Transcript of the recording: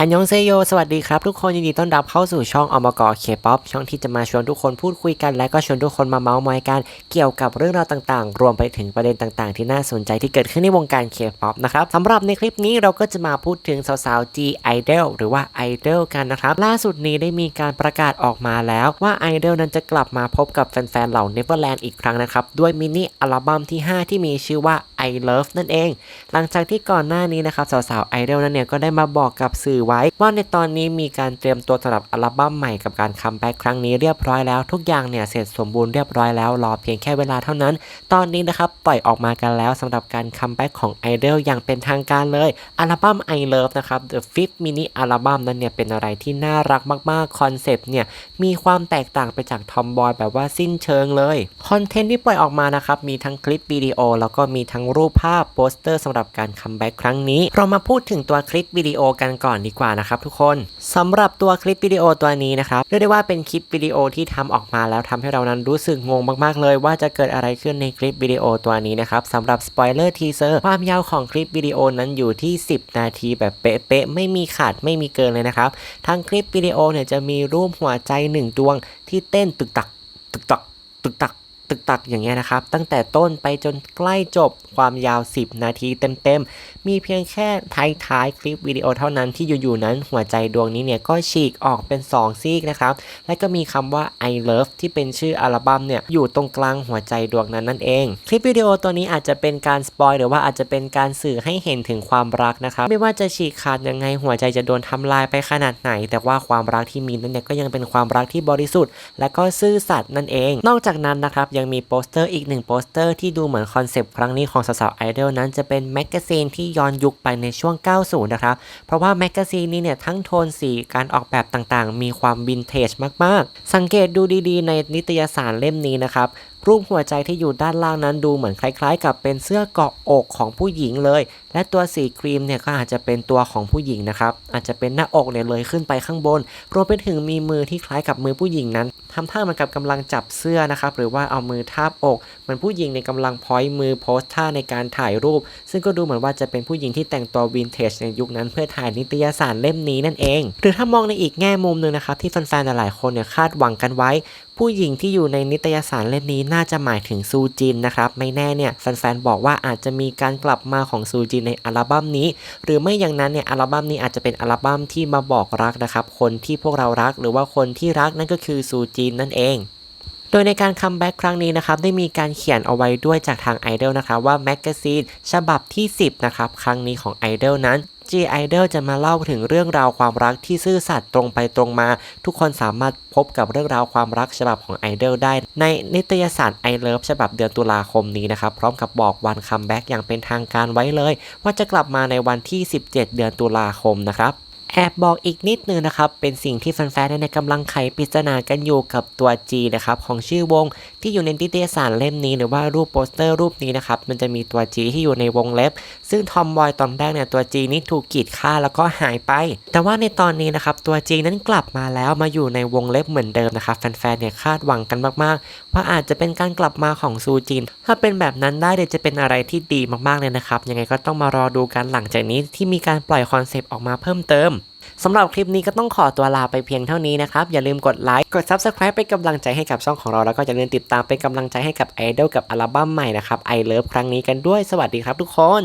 อันยองเซโย สวัสดีครับ ทุกคนยินดีต้อนรับเข้าสู่ช่องอมกอเคป๊อปช่องที่จะมาชวนทุกคนพูดคุยกัน และก็ชวนทุกคนมาเมาส์มอยกัน เกี่ยวกับเรื่องราวต่างๆ รวมไปถึงประเด็นต่างๆ ที่น่าสนใจที่เกิดขึ้นในวงการเคป๊อปนะครับสำหรับในคลิปนี้เราก็จะมาพูดถึงสาวๆ G Idol หรือว่า Idol กันนะครับ ล่าสุดนี้ได้มีการประกาศออกมาแล้วว่า Idol นั้นจะกลับมาพบกับแฟนๆเหล่า Neverland อีกครั้งนะครับด้วยมินิอัลบั้มที่ 5 ที่มีชื่อว่า I Love นั่นเอง หลังจากที่ก่อนหน้านี้นะครับสาวๆไอดอลนั้นเนี่ยก็ได้มาบอกกับสื่อไว้ ว่าในตอนนี้มีการเตรียมตัวสำหรับอัลบั้มใหม่กับการคัมแบ็กครั้งนี้เรียบร้อยแล้วทุกอย่างเนี่ยเสร็จสมบูรณ์เรียบร้อยแล้วรอเพียงแค่เวลาเท่านั้น ตอนนี้นะครับปล่อยออกมากันแล้วสำหรับการคัมแบ็กของไอดอลอย่างเป็นทางการเลยอัลบั้ม I Love นะครับ The Fifth Mini อัลบั้มนั้นเนี่ยเป็นอะไรที่น่ารักมากๆคอนเซปต์เนี่ยมีความแตกต่างไปจากทอมบอยแบบว่าสิ้นเชิงเลยคอนเทนต์ที่ปล่อยออกมานะครับมีทั้งคลิปวิดีโอแล้วก็มีทั้งรูปภาพโปสเตอร์สำหรับการคัมแบ็กครั้งนี้ เรามาพูดถึงตัวคลิปวิดีโอกันก่อนดีกว่านะครับทุกคนสำหรับตัวคลิปวิดีโอตัวนี้นะครับเรียกได้ว่าเป็นคลิปวิดีโอที่ทำออกมาแล้วทำให้เรานั้นรู้สึกงงมากๆ เลยว่าจะเกิดอะไรขึ้นในคลิปวิดีโอตัวนี้นะครับสำหรับสปอยเลอร์ทีเซอร์ความยาวของคลิปวิดีโอนั้นอยู่ที่ 10 นาทีแบบเป๊ะๆไม่มีขาดไม่มีเกินเลยนะครับทั้งคลิปวิดีโอเนี่ยจะมีรูปหัวใจหนึ่งดวงที่เต้นตึกตักตึกตักตึกตัก ตึกตักอย่างเงี้ยนะครับ ตั้งแต่ต้นไปจนใกล้จบความยาว 10 นาทีเต็มๆ มีเพียงแค่ท้ายๆ คลิปวิดีโอเท่านั้นที่อยู่ๆนั้นหัวใจดวงนี้เนี่ยก็ฉีกออกเป็น 2 ซีกนะครับ และก็มีคำว่า I love ที่เป็นชื่ออัลบั้มเนี่ยอยู่ตรงกลางหัวใจดวงนั้นนั่นเอง คลิปวิดีโอตัวนี้อาจจะเป็นการสปอยหรือว่าอาจจะเป็นการสื่อให้เห็นถึงความรักนะครับ ไม่ว่าจะฉีกขาดยังไงหัวใจจะโดนทำลายไปขนาดไหน แต่ว่าความรักที่มีนั้นเนี่ยก็ยังเป็นความรักที่บริสุทธิ์ และก็ซื่อสัตย์นั่นเอง นอกจากนั้นนะครับยังมีโปสเตอร์อีกหนึ่งโปสเตอร์ที่ดูเหมือนคอนเซปต์ครั้งนี้ของสาวๆไอดอลนั้นจะเป็นแมกกาซีนที่ย้อนยุคไปในช่วง 90 นะครับ เพราะว่าแมกกาซีนนี้เนี่ยทั้งโทนสีการออกแบบต่างๆ มีความวินเทจมากๆ สังเกตดูดีๆ ในนิตยสารเล่มนี้นะครับรูปหัวใจที่อยู่ด้านล่างนั้นดูเหมือนคล้ายๆ กับเป็นเสื้อเกาะอกของผู้หญิงเลย และตัวสีครีมเนี่ยก็อาจจะเป็นตัวของผู้หญิงนะครับ อาจจะเป็นหน้าอกเนี่ยเลยขึ้นไปข้างบน รวมไปถึงมีมือที่คล้ายกับมือผู้หญิงนั้นทำท่าเหมือนกับกำลังจับเสื้อนะครับ หรือว่าเอามือทาบอกเหมือนผู้หญิงในยกำลังพอยมือโพสท่าในการถ่ายรูป ซึ่งก็ดูเหมือนว่าจะเป็นผู้หญิงที่แต่งตัววินเทจในยุคนั้น เพื่อถ่ายนิตยสารเล่มนี้นั่นเอง หรือถ้ามองในอีกแง่มุมหนึ่งนะครับที่แฟนๆหลายๆคนเนี่ยคาดหวังกันไว้ผู้หญิงที่อยู่ในนิตยสารเล่มนี้น่าจะหมายถึงซูจินนะครับ ไม่แน่เนี่ยแฟนๆบอกว่าอาจจะมีการกลับมาของซูจินในอัลบั้มนี้ หรือไม่อย่างนั้นเนี่ยอัลบั้มนี้อาจจะเป็นอัลบั้มที่มาบอกรักนะครับ คนที่พวกเรารักหรือว่าคนที่รักนั่นก็คือซูจินนั่นเอง โดยในการคัมแบ็กครั้งนี้นะครับได้มีการเขียนเอาไว้ด้วยจากทาง Idol นะครับว่าแมกกาซีนฉบับที่ 10 นะครับ ครั้งนี้ของ Idol นั้น G Idol จะมาเล่าถึงเรื่องราวความรักที่ซื่อสัตย์ตรงไปตรงมา ทุกคนสามารถพบกับเรื่องราวความรักฉบับของ Idol ได้ ในนิตยสาร I Love ฉบับเดือนตุลาคมนี้นะครับ พร้อมกับบอกวันคัมแบ็กอย่างเป็นทางการไว้เลย ว่าจะกลับมาในวันที่ 17 เดือนตุลาคมนะครับ แอบบอกอีกนิดนึงนะครับ เป็นสิ่งที่แฟนๆในกำลังไขปริศนากันอยู่กับตัว G นะครับของชื่อวง ที่อยู่ในนิตยสารเล่มนี้หรือว่ารูปโปสเตอร์รูปนี้นะครับ มันจะมีตัว G ที่อยู่ในวงเล็บ ซึ่งทอมบอยตอนแรกเนี่ยตัว G นี้ถูกกีดฆ่าแล้วก็หายไป แต่ว่าในตอนนี้นะครับตัว G นั้นกลับมาแล้วมาอยู่ในวงเล็บเหมือนเดิมนะครับแฟนๆเนี่ยคาดหวังกันมากๆ ว่าอาจจะเป็นการกลับมาของซูจิน ถ้าเป็นแบบนั้นได้เดี๋ยวจะเป็นอะไรที่ดีมากๆเลยนะครับยังไงก็ต้องมารอดูกันหลังจากนี้ที่มีการปล่อยคอนเซปต์ออกมาเพิ่มเติม สำหรับคลิปนี้ก็ต้องขอตัวลาไปเพียงเท่านี้นะครับ อย่าลืมกดไลค์ กด Subscribe เป็นกำลังใจให้กับช่องของเรา แล้วก็อย่าลืมติดตามเป็นกำลังใจให้กับไอดอลกับอัลบั้มใหม่นะครับไอเลิฟครั้งนี้กันด้วย สวัสดีครับทุกคน